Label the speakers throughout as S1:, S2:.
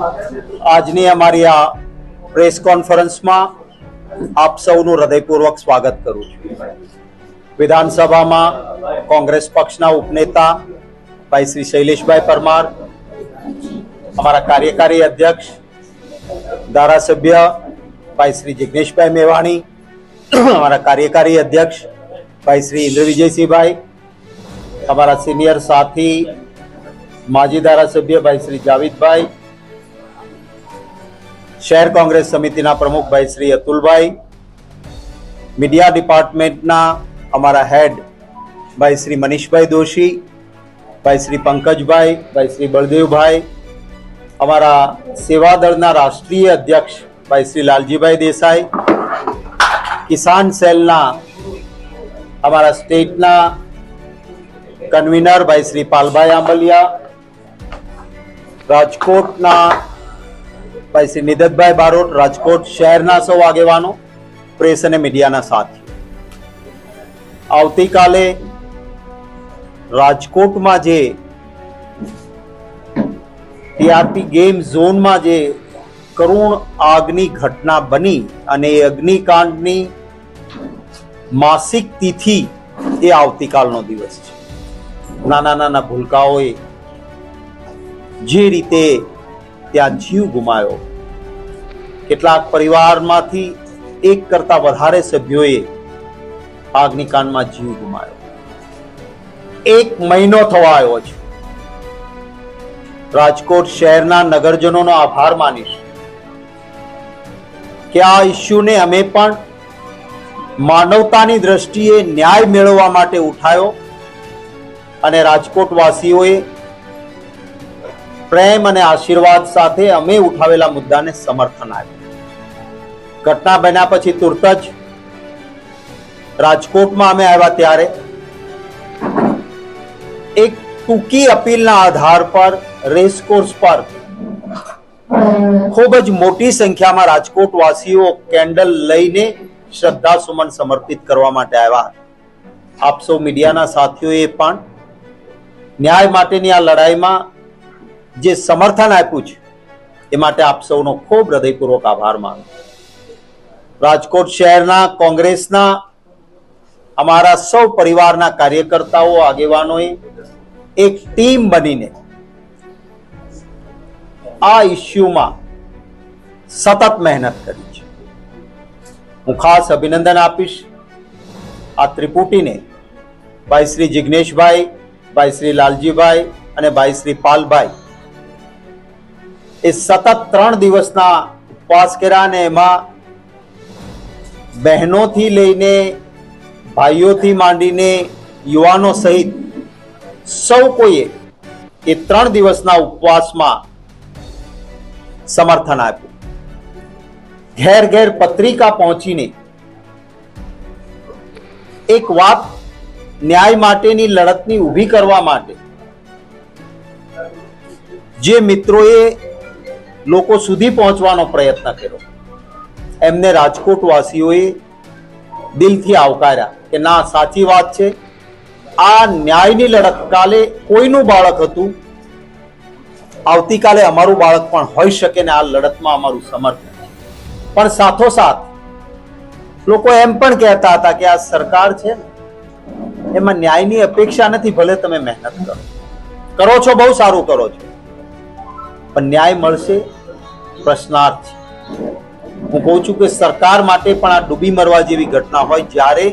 S1: આજની અમારી આ પ્રેસ કોન્ફરન્સમાં આપ સૌનું હૃદયપૂર્વક સ્વાગત કરું છું. વિધાનસભામાં કોંગ્રેસ પક્ષના ઉપનેતા ભાઈ શ્રી શૈલેષભાઈ પરમાર, અમારા કાર્યકારી અધ્યક્ષ, ધારાસભ્ય ભાઈ શ્રી જિગ્નેશભાઈ મેવાણી, અમારા કાર્યકારી અધ્યક્ષ ભાઈ શ્રી ઇન્દ્ર વિજયસિંહભાઈ અમારા સિનિયર સાથી, માજી ધારાસભ્ય ભાઈ શ્રી જાવિદભાઈ શહેર કોંગ્રેસ સમિતિના પ્રમુખ ભાઈ શ્રી અતુલભાઈ, મીડિયા ડિપાર્ટમેન્ટના અમારા હેડ ભાઈ શ્રી મનીષભાઈ દોશી, ભાઈ શ્રી પંકજભાઈ, ભાઈ શ્રી બળદેવભાઈ, અમારા સેવાદળના રાષ્ટ્રીય અધ્યક્ષ ભાઈ શ્રી લાલજીભાઈ દેસાઈ, કિસાન સેલના અમારા સ્ટેટના કન્વીનર ભાઈ શ્રી પાલભાઈ આંબલિયા, રાજકોટના ભાઈ શ્રી નિદતભાઈ બારોટ, રાજકોટ શહેરના સૌ આગેવાનો, પ્રેસ અને મીડિયાના સાથીઓ આવતીકાલે રાજકોટમાં જે ટીઆરપી ગેમ ઝોનમાં જે કરુણ આગની ઘટના બની અને એ અગ્નિકાંડની માસિક તિથિ એ આવતીકાલનો દિવસ છે. નાના નાના ભૂલકાઓએ જે રીતે ત્યાં જીવ ગુમાયો. કેટલાક પરિવારમાંથી એક કરતા વધારે સભ્યોએ અગ્નિકાંડમાં જીવ ગુમાયો. એક મહિનો થવા આવ્યો છે. રાજકોટ શહેરના નગરજનોનો આભાર માનીશ. કે આ ઇસ્યુને અમે પણ માનવતાની દ્રષ્ટિએ ન્યાય મેળવવા માટે ઉઠાયો અને રાજકોટ વાસીઓએ પ્રેમ અને આશીર્વાદ સાથે અમે ઉઠાવેલા મુદ્દાને સમર્થન આપ્યું. ઘટના બન્યા પછી તુરત જ રાજકોટમાં અમે આવ્યા ત્યારે એક ટૂંકી અપીલના આધાર પર રેસકોર્સ પર ખૂબ જ મોટી સંખ્યામાં રાજકોટ વાસીઓ કેન્ડલ લઈને શ્રદ્ધા સુમન સમર્પિત કરવા માટે આવ્યા આપ સૌ મીડિયાના સાથીઓએ પણ ન્યાય માટેની આ લડાઈમાં જે સમર્થન આપ્યું છે, એ માટે આપ સૌનો ખૂબ હૃદયપૂર્વક આભાર માનું રાજકોટ શહેરના કોંગ્રેસના અમારા સૌ પરિવારના કાર્યકર્તાઓ, આગેવાનોએ એક ટીમ બનીને આ ઇસ્યુમાં સતત મહેનત કરી છે. હું ખાસ અભિનંદન આપીશ આ ત્રિપુટીને, ભાઈ શ્રી જિગ્નેશભાઈ, ભાઈ શ્રી લાલજીભાઈ અને ભાઈ શ્રી પાલભાઈ એ સતત ત્રણ દિવસના ઉપવાસ કર્યા અને એમાં બહેનોથી લઈને ભાઈઓથી માંડીને યુવાનો સહિત સૌ કોઈએ એ ત્રણ દિવસના ઉપવાસમાં સમર્થન આપ્યું. ઘેર ઘેર પત્રિકા પહોંચીને એક વાત ન્યાય માટેની લડતની ઊભી કરવા માટે જે મિત્રોએ લોકો સુધી પહોંચવાનો પ્રયત્ન કર્યો. એમને રાજકોટ વાસીઓએ દિલથી આવકાર્યા કે ના, સાચી વાત છે. આ ન્યાયની લડત કાલે કોઈનું બાળક હતું? આવતીકાલે અમારું બાળક પણ હોઈ શકે ને આ લડતમાં અમારું સમર્થન. પણ સાથોસાથ, લોકો એમ પણ કહેતા હતા કે આ સરકાર છે એમાં ન્યાયની અપેક્ષા નથી, ભલે તમે મહેનત કરો. કરો છો, બહુ સારું કરો છો. પણ ન્યાય મળશે પ્રશ્નાર્થ. હું કહું છું કે સરકાર માટે પણ આ ડૂબી મરવા જેવી ઘટના હોય જ્યારે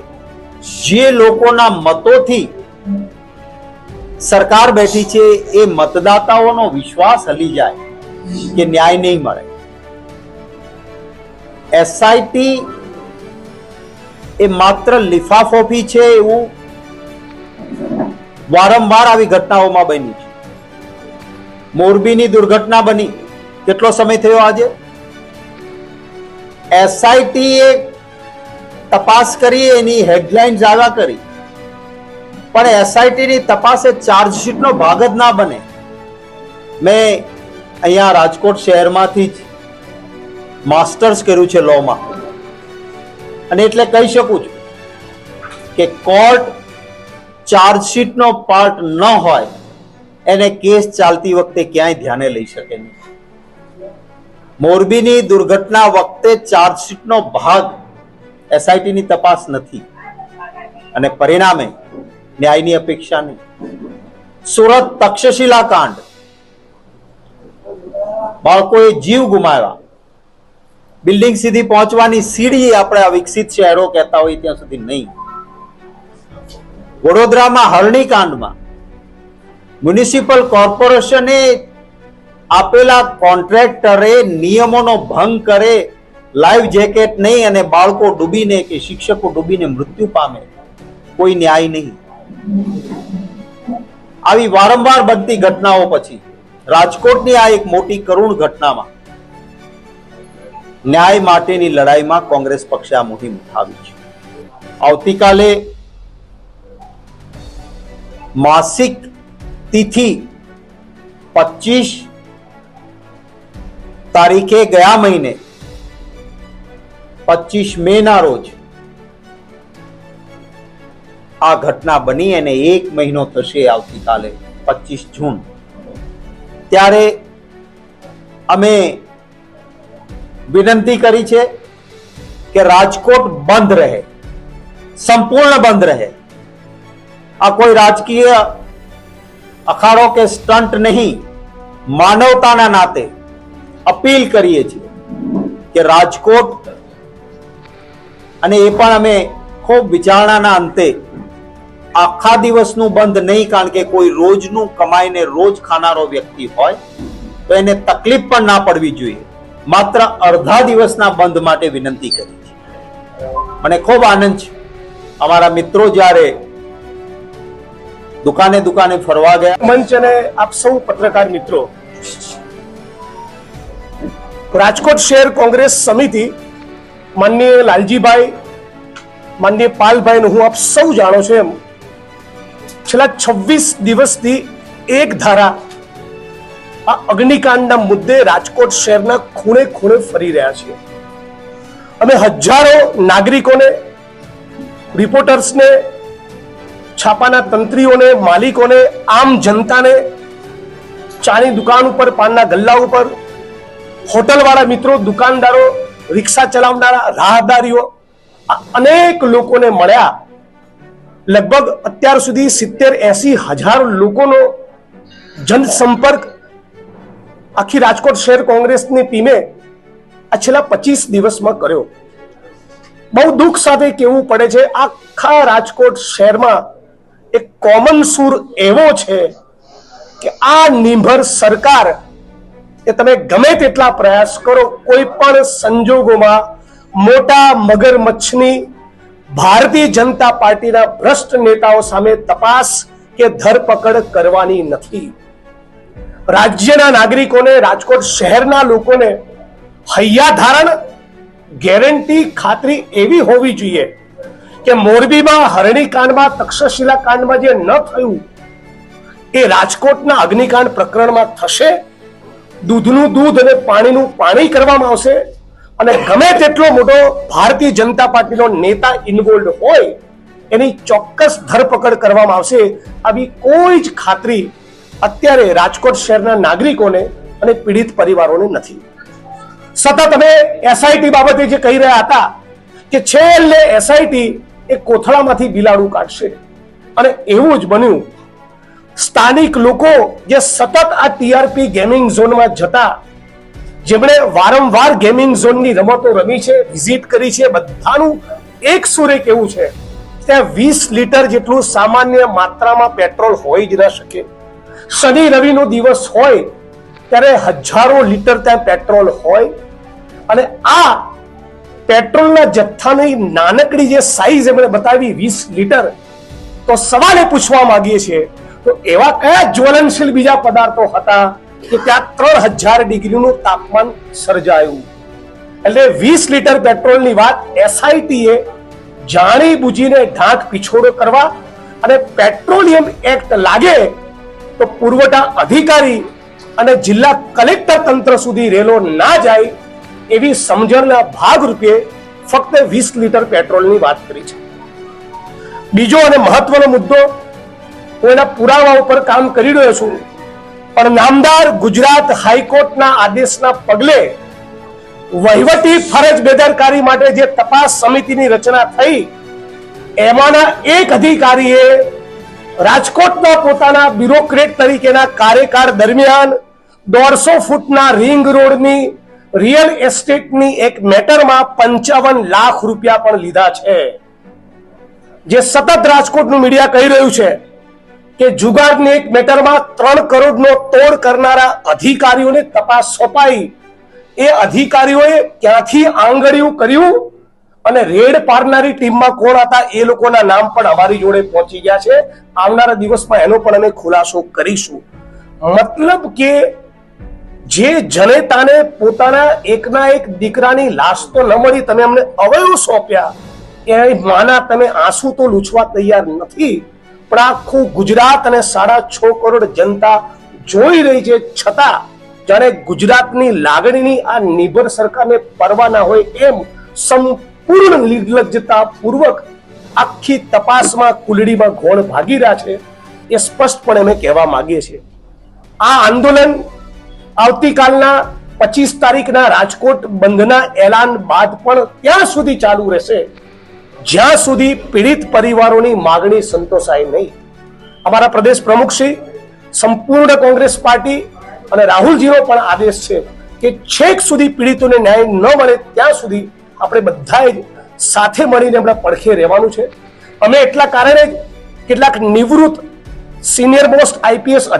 S1: જે લોકોના મતોથી સરકાર બેઠી છે એ મતદાતાઓનો વિશ્વાસ હલી જાય કે ન્યાય નહીં મળે. એસઆઈટી એ માત્ર લિફાફોફી છે એવું વારંવાર આવી ઘટનાઓમાં બની છે. મોરબીની દુર્ઘટના બની. કેટલો સમય થયો આજે? એસઆઈટી એ તપાસ કરી, એની હેડલાઇન જાગા કરી. પણ એસઆઈટી ની તપાસે ચાર્જશીટનો ભાગ જ ના બને. મેં અહીંયા રાજકોટ શહેરમાંથી જ માસ્ટર્સ કર્યું છે લોમાં. અને એટલે કહી શકું છું કે કોર્ટ ચાર્જશીટનો પાર્ટ ન હોય એને કેસ ચાલતી વખતે ક્યાંય ધ્યાને લઈ શકે નહીં. મોરબીની દુર્ઘટના વખતે ચાર્જશીટનો ભાગ એસઆઈટીની તપાસ નથી. અને પરિણામે ન્યાયની અપેક્ષા નહીં. સુરત તક્ષશિલા કાંડ. બાળકોએ જીવ ગુમાવ્યા. બિલ્ડિંગ સુધી પહોંચવાની સીડી આપણે આ વિકસિત શહેરો કહેતા હોય ત્યાં સુધી નહીં. વડોદરામાં હરણી કાંડમાં મ્યુનિસિપલ કોર્પોરેશને આપેલા કોન્ટ્રાક્ટરે નિયમોનો ભંગ કરે લાઈવ જેકેટ નહીં અને બાળકો ડૂબીને કે શિક્ષકો ડૂબીને મૃત્યુ પામે. કોઈ ન્યાય નહીં. આવી વારંવાર બનતી ઘટનાઓ પછી, રાજકોટની આ એક મોટી કરુણ ઘટનામાં, ન્યાય માટેની લડાઈમાં કોંગ્રેસ પક્ષે આ મુહિમ ઉઠાવી છે. આવતીકાલે, માસિક તિથિ પચીસ તારીખે ગયા મહિને પચીસ મે ના રોજ આ ઘટના બની અને એક મહિનો થશે આવતીકાલે પચીસ જૂન ત્યારે અમે વિનંતી કરી છે કે રાજકોટ બંધ રહે સંપૂર્ણ બંધ રહે આ કોઈ રાજકીય અખાડો કે સ્ટન્ટ નહીં, માનવતાના નાતે અપીલ કરીએ છીએ કે રાજકોટ અને એ પણ અમે ખૂબ વિચારણાના અંતે આખા દિવસનું બંધ નહીં, કારણ કે કોઈ રોજનું કમાઈને રોજ ખાનારો વ્યક્તિ હોય, તો એને તકલીફ પણ ના પડવી જોઈએ. માત્ર અડધા દિવસના બંધ માટે વિનંતી કરી છે મને ખૂબ આનંદ છે. અમારા મિત્રો જ્યારે દુકાને દુકાને ફરવા ગયા.
S2: મંચ અને આપ સૌ પત્રકાર મિત્રો, રાજકોટ શહેર કોંગ્રેસ સમિતિ, માનનીય લાલજીભાઈ, માનનીય પાલભાઈ હું આપ સૌ જાણો છો એમ, છેલ્લા છવ્વીસ દિવસથી એક ધારા આ અગ્નિકાંડના મુદ્દે રાજકોટ શહેરના ખૂણે ખૂણે ફરી રહ્યા છે અમે હજારો નાગરિકોને રિપોર્ટર્સને છાપાના તંત્રીઓને, માલિકોને, આમ જનતાને, ચાની દુકાન ઉપર, પાનના ગલ્લા ઉપર, હોટલવાળા મિત્રો, દુકાનદારો, રિક્ષા ચલાવનારા, રાહદારીઓ અનેક લોકોને મળ્યા. લગભગ અત્યાર સુધી સિત્તેર એસી હજાર લોકોનો જનસંપર્ક આખી રાજકોટ શહેર કોંગ્રેસની ટીમે આ છેલ્લા પચીસ દિવસમાં કર્યો. બહુ દુઃખ સાથે કહેવું પડે છે, આખા રાજકોટ શહેરમાં એક કોમન સૂર એવો છે કે આ નિર્ભર સરકાર એ તમે ગમે તેટલા પ્રયાસ કરો, કોઈ પણ સંજોગોમાં મોટા મગરમચ્છની ભારતીય જનતા પાર્ટીના ભ્રષ્ટ નેતાઓ સામે તપાસ કે ધરપકડ કરવાની નથી. રાજ્યના નાગરિકોને, રાજકોટ શહેરના લોકોને હૈયા ધારણ ગેરંટી ખાતરી એવી હોવી જોઈએ કે મોરબીમાં હરણી કાંડમાં તક્ષશિલા કાંડમાં જે ન થયું, એ રાજકોટના અગ્નિકાંડ પ્રકરણમાં થશે? દૂધનું દૂધ અને પાણીનું પાણી કરવામાં આવશે અને ગમે તેટલો મોટો ભારતીય જનતા પાર્ટીનો નેતા ઇન્વોલ્વ હોય, એની ચોક્કસ ધરપકડ કરવામાં આવશે. આવી કોઈ જ ખાતરી અત્યારે રાજકોટ શહેરના નાગરિકોને અને પીડિત પરિવારોને નથી. સતત અમે એસઆઈટી બાબતે જે કહી રહ્યા હતા કે છેલ્લે એસઆઈટી એ કોથળામાંથી બિલાડું કાઢશે. અને એવું જ બન્યું. સ્થાનિક લોકો જે સતત આ ટીઆરપી ગેમિંગ ઝોનમાં જતા, જેમણે વારંવાર ગેમિંગ ઝોનની રમતો રમી છે, વિઝિટ કરી છે, બધાનું એક સુરે કેવું છે, ત્યાં વીસ લીટર જેટલું સામાન્ય માત્રામાં પેટ્રોલ હોય જ ન શકે. શનિ રવિનો દિવસ હોય, ત્યારે હજારો લીટર ત્યાં પેટ્રોલ હોય. અને આ પેટ્રોલના જથ્થાની નાનકડી જે સાઈઝ એમણે બતાવી, વીસ લીટર તો સવાલ પૂછવા માંગીએ છીએ, તો એવા કયા જ્વલનશીલ બીજા પદાર્થો હતા કે ત્યાં ત્રણ હજાર ડિગ્રીનું તાપમાન સર્જાયું? એટલે વીસ લીટર પેટ્રોલની વાત એસઆઈટી એ જાણી બુજીને ઢાંક પીછોડો કરવા અને પેટ્રોલિયમ એક્ટ લાગે તો પુરવઠા અધિકારી અને જિલ્લા કલેક્ટર તંત્ર સુધી રેલો ના જાય એવી સમજણના ભાગરૂપે ફક્ત વીસ લીટર પેટ્રોલની વાત કરી છે. બીજો અને મહત્વનો મુદ્દો, હું એના પુરાવા ઉપર કામ કરી રહ્યો છું, પણ નામદાર ગુજરાત હાઈકોર્ટના આદેશના પગલે વહીવટી ફરજ બેદરકારી માટે જે તપાસ સમિતિની રચના થઈ, એમાંના એક અધિકારીએ રાજકોટના પોતાના બ્યુરોક્રેટ તરીકેના કાર્યકાળ દરમિયાન દોઢસો ફૂટના રિંગ રોડની રિયલ એસ્ટેટની એક મેટરમાં પંચાવન લાખ રૂપિયા પણ લીધા છે. જે સતત રાજકોટનું મીડિયા કહી રહ્યું છે કે જુગારની એક મેટરમાં ત્રણ કરોડનો તોડ કરનારા અધિકારીઓને તપાસ સોંપાઈ. એ અધિકારીઓએ ક્યાંથી આંગળીયું કર્યું અને રેડ પાડનારી ટીમમાં કોણ હતા એ લોકોના નામ પણ અમારી જોડે પહોંચી ગયા છે. આવનારા દિવસમાં એનો પણ અમે ખુલાસો કરીશું. મતલબ કે જે જનેતાને પોતાના એકના એક દીકરાની લાશ તો ન મળી, તમે અમને અવયવ સોંપ્યા. એ માના તમે આંસુ તો લૂછવા તૈયાર નથી. પણ આખું ગુજરાત અને સાડા છ કરોડ જનતા જોઈ રહી છે. છતાં જ્યારે ગુજરાતની લાગણીની આ નિભર સરકારને પરવા ના હોય એમ સંપૂર્ણ નિર્લજ્જતા પૂર્વક આખી તપાસમાં કુલડીમાં ઘોળ ભાગી રહ્યા છે, એ સ્પષ્ટપણે અમે કહેવા માંગીએ છીએ. આ આંદોલન આવતીકાલના પચીસ તારીખના રાજકોટ બંધના એલાન બાદ પણ ત્યાં સુધી ચાલુ રહેશે. જ્યાં સુધી પીડિત પરિવારોની માગણી સંતોષાય નહીં. અમારા પ્રદેશ પ્રમુખ શ્રી, સંપૂર્ણ કોંગ્રેસ પાર્ટી અને રાહુલજીનો પણ આદેશ છે કે છેક સુધી પીડિતોને ન્યાય ન મળે ત્યાં સુધી આપણે બધાએ સાથે મળીને આપણે પડખે રહેવાનું છે. અમે એટલા કારણે કેટલાક નિવૃત્ત સિનિયર મોસ્ટ આઈપીએસ